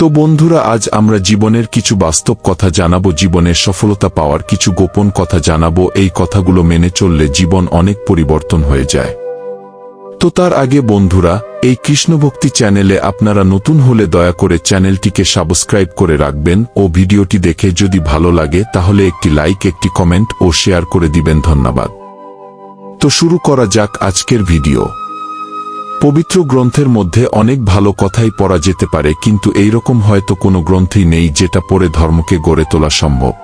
তো বন্ধুরা, আজ আমরা জীবনের কিছু বাস্তব কথা জানাব, জীবনের সফলতা পাওয়ার কিছু গোপন কথা জানাব, এই কথাগুলো মেনে চললে জীবন অনেক পরিবর্তন হয়ে যায়। তো তার আগে বন্ধুরা, এই কৃষ্ণভক্তি চ্যানেলে আপনারা নতুন হলে দয়া করে চ্যানেলটিকে সাবস্ক্রাইব করে রাখবেন ও ভিডিওটি দেখে যদি ভালো লাগে, তাহলে একটি লাইক, একটি কমেন্ট ও শেয়ার করে দিবেন। ধন্যবাদ। তো শুরু করা যাক আজকের ভিডিও। পবিত্র গ্রন্থের মধ্যে অনেক ভালো কথাই পড়া যেতে পারে, কিন্তু এইরকম হয়তো কোনো গ্রন্থই নেই যেটা পড়ে ধর্মকে গড়ে তোলা সম্ভব।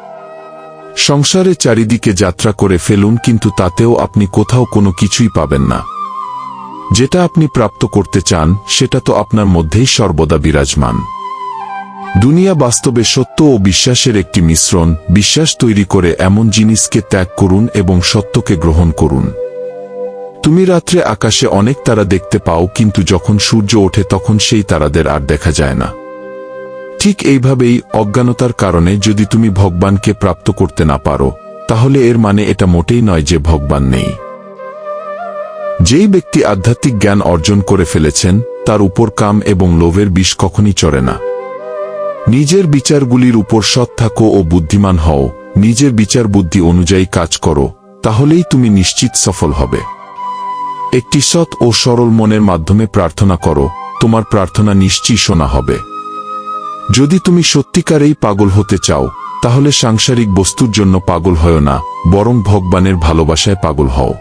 সংসারে চারিদিকে যাত্রা করে ফেলুন, কিন্তু তাতেও আপনি কোথাও কোনো কিছুই পাবেন না। যেটা আপনি প্রাপ্ত করতে চান, সেটা তো আপনার মধ্যেই সর্বদা বিরাজমান। দুনিয়া বাস্তবে সত্য ও বিশ্বাসের একটি মিশ্রণ, বিশ্বাস তৈরি করে এমন জিনিসকে ত্যাগ করুন এবং সত্যকে গ্রহণ করুন। তুমি রাত্রে আকাশে অনেক তারা দেখতে পাও, কিন্তু যখন সূর্য ওঠে তখন সেই তারাদের আর দেখা যায় না। ঠিক এইভাবেই অজ্ঞানতার কারণে যদি তুমি ভগবানকে প্রাপ্ত করতে না পারো, তাহলে এর মানে এটা মোটেই নয় যে ভগবান নেই। যেই ব্যক্তি আধ্যাত্মিক জ্ঞান অর্জন করে ফেলেছেন, তার উপর কাম এবং লোভের বিষ কখনই চড়ে না। নিজের বিচারগুলির উপর সৎ থাকো ও বুদ্ধিমান হও, নিজের বিচার বুদ্ধি অনুযায়ী কাজ করো, তাহলেই তুমি নিশ্চিত সফল হবে। একটি সৎ ও সরল মনের মাধ্যমে প্রার্থনা করো, তোমার প্রার্থনা নিশ্চয়ই শোনা হবে। যদি তুমি সত্যিকারেই পাগল হতে চাও, তাহলে সাংসারিক বস্তুর জন্য পাগল হয় না, বরং ভগবানের ভালোবাসায় পাগল হও।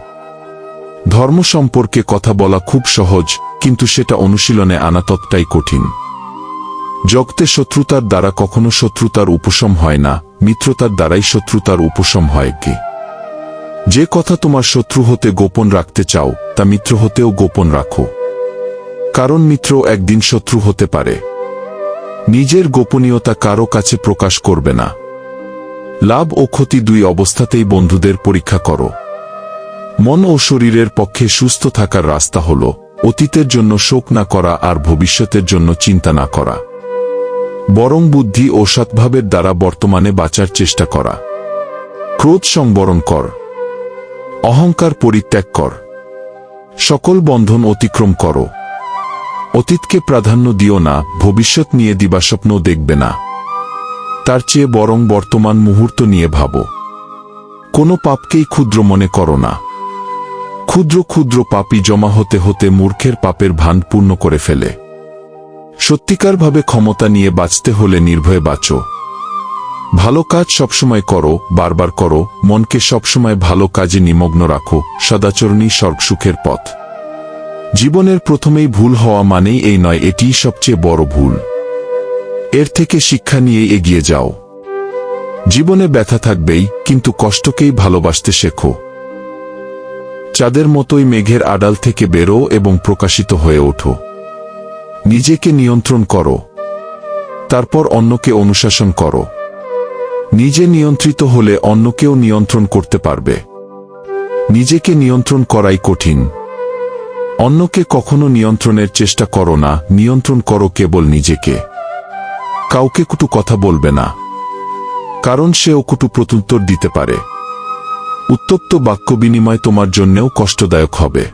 ধর্ম সম্পর্কে কথা বলা খুব সহজ, কিন্তু সেটা অনুশীলনে আনা ততটাই কঠিন। জগতে শত্রুতার দ্বারা কখনো শত্রুতার উপশম হয় না, মিত্রতার দ্বারাই শত্রুতার উপশম হয় কি? যে কথা তোমার শত্রু হতে গোপন রাখতে চাও, তা মিত্র হতেও গোপন রাখো। কারণ মিত্র একদিন শত্রু হতে পারে। নিজের গোপনীয়তা কারও কাছে প্রকাশ করবে না। লাভ ও ক্ষতি দুই অবস্থাতেই বন্ধুদের পরীক্ষা করো। মন ও শরীরের পক্ষে সুস্থ থাকার রাস্তা হল, অতীতের জন্য শোক না করা আর ভবিষ্যতের জন্য চিন্তা না করা। বরং বুদ্ধি ও সৎভাবের দ্বারা বর্তমানে বাঁচার চেষ্টা করা। ক্রোধ সংবরণ কর। অহংকার পরিত্যাগ কর। সকল বন্ধন অতিক্রম করো। অতীতকে প্রাধান্য দিও না, ভবিষ্যৎ নিয়ে দিবাস্বপ্ন দেখবে না। তার চেয়ে বরং বর্তমান মুহূর্ত নিয়ে ভাবো। কোনো পাপকেই ক্ষুদ্র মনে করো না। ক্ষুদ্র ক্ষুদ্র পাপই জমা হতে হতে মূর্খের পাপের ভান পূর্ণ করে ফেলে। সত্যিকারভাবে ক্ষমতা নিয়ে বাঁচতে হলে নির্ভয়ে বাঁচো। ভালো কাজ সবসময় করো, বারবার করো, মনকে সবসময় ভালো কাজে নিমগ্ন রাখো সদাচরণী স্বর্গসুখের পথ। জীবনের প্রথমেই ভুল হওয়া মানেই এই নয়, এটিই সবচেয়ে বড় ভুল। এর থেকে শিক্ষা নিয়ে এগিয়ে যাও। জীবনে ব্যথা থাকবেই, কিন্তু কষ্টকেই ভালোবাসতে শেখো। চাঁদের মতোই মেঘের আড়াল থেকে বেরো এবং প্রকাশিত হয়ে ওঠো। নিজেকে নিয়ন্ত্রণ করো। তারপর অন্যকে অনুশাসন করো। নিজে নিয়ন্ত্রিত হলে অন্যকেও নিয়ন্ত্রণ করতে পারবে। নিজেকে নিয়ন্ত্রণ করাই কঠিন। অন্যকে কখনো নিয়ন্ত্রণের চেষ্টা করো না, নিয়ন্ত্রণ করো কেবল নিজেকে। কাউকে কুটু কথা বলবে না। কারণ সেও কুটু প্রত্যুত্তর দিতে পারে। উত্তপ্ত বাক্য বিনিময় তোমার জন্যেও কষ্টদায়ক হবে।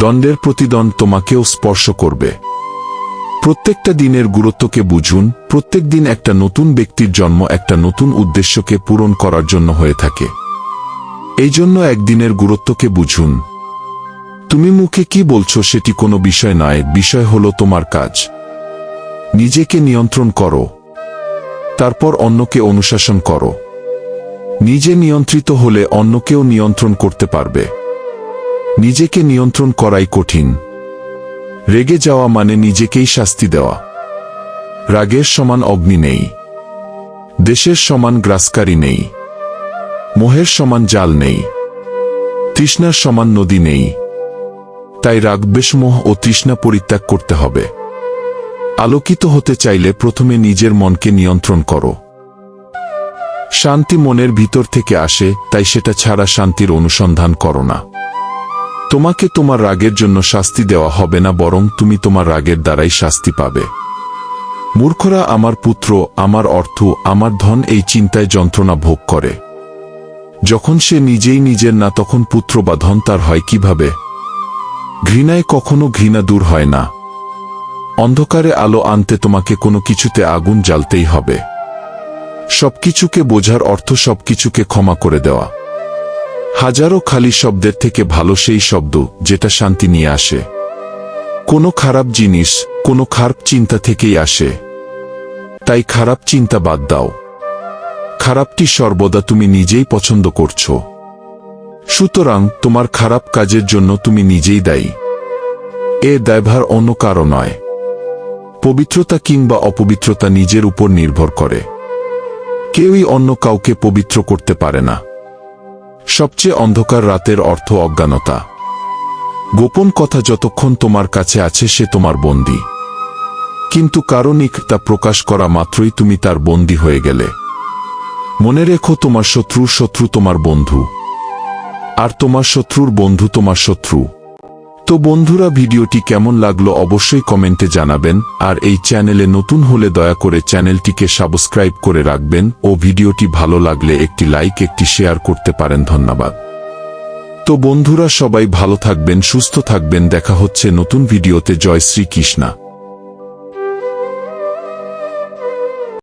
দণ্ডের প্রতিদণ্ড তোমাকেও স্পর্শ করবে। প্রত্যেকটা দিনের গুরুত্বকে বুঝুন, প্রত্যেক দিন একটা নতুন ব্যক্তির জন্ম একটা নতুন উদ্দেশ্যকে পূরণ করার জন্য হয়ে থাকে। এই জন্য একদিনের গুরুত্বকে বুঝুন। তুমি মুখে কি বলছো সেটি কোনো বিষয় নয়, বিষয় হলো তোমার কাজ। নিজেকে নিয়ন্ত্রণ করো। তারপর অন্যকে অনুশাসন করো। নিজে নিয়ন্ত্রিত হলে অন্যকেও নিয়ন্ত্রণ করতে পারবে। নিজেকে নিয়ন্ত্রণ করাই কঠিন। রেগে যাওয়া মানে নিজেকেই শাস্তি দেওয়া। রাগের সমান অগ্নি নেই। দেশের সমান গ্রাসকারী নেই। মোহের সমান জাল নেই। তৃষ্ণার সমান নদী নেই। তাই রাগবেশমোহ ও তৃষ্ণা পরিত্যাগ করতে হবে। আলোকিত হতে চাইলে প্রথমে নিজের মনকে নিয়ন্ত্রণ করো। শান্তি মনের ভিতর থেকে আসে, তাই সেটা ছাড়া শান্তির অনুসন্ধান করো না। তোমাকে তোমার রাগের জন্য শাস্তি দেওয়া হবে না, বরং তুমি তোমার রাগের দ্বারাই শাস্তি পাবে। মূর্খরা আমার পুত্র, আমার অর্থ, আমার ধন এই চিন্তায় যন্ত্রণা ভোগ করে। যখন সে নিজেই নিজের না, তখন পুত্র বা ধন তার হয় কীভাবে? ঘৃণায় কখনো ঘৃণা দূর হয় না। অন্ধকারে আলো আনতে তোমাকে কোনো কিছুতে আগুন জ্বালতেই হবে। সবকিছুকে বোঝার অর্থ সবকিছুকে ক্ষমা করে দেওয়া। হাজারো খালি শব্দের থেকে ভালো সেই শব্দ যেটা শান্তি নিয়ে আসে। কোনো খারাপ জিনিস, কোনো খারাপ চিন্তা থেকেই আসে। তাই খারাপ চিন্তা বাদ দাও। খারাপটি সর্বদা তুমি নিজেই পছন্দ করছ। সুতরাং তোমার খারাপ কাজের জন্য তুমি নিজেই দায়ী। এ দায়ভার অন্য কারও নয়। পবিত্রতা কিংবা অপবিত্রতা নিজের উপর নির্ভর করে। কেউই অন্য কাউকে পবিত্র করতে পারে না। সবচেয়ে অন্ধকার রাতের অর্থ অজ্ঞানতা। গোপন কথা যতক্ষণ তোমার কাছে আছে সে তোমার বন্দী। কিন্তু কারণিক তা প্রকাশ করা মাত্রই তুমি তার বন্দী হয়ে গেলে। মনে রেখো তোমার শত্রুর শত্রু তোমার বন্ধু। আর তোমার শত্রুর বন্ধু তোমার শত্রু। তো বন্ধুরা, ভিডিওটি কেমন লাগল অবশ্যই কমেন্টে জানাবেন, আর এই চ্যানেলে নতুন হলে দয়া করে চ্যানেলটিকে সাবস্ক্রাইব করে রাখবেন ও ভিডিওটি ভালো লাগলে একটি লাইক, একটি শেয়ার করতে পারেন, ধন্যবাদ। তো বন্ধুরা, সবাই ভালো থাকবেন, সুস্থ থাকবেন, দেখা হচ্ছে নতুন ভিডিওতে, জয় শ্রীকৃষ্ণা।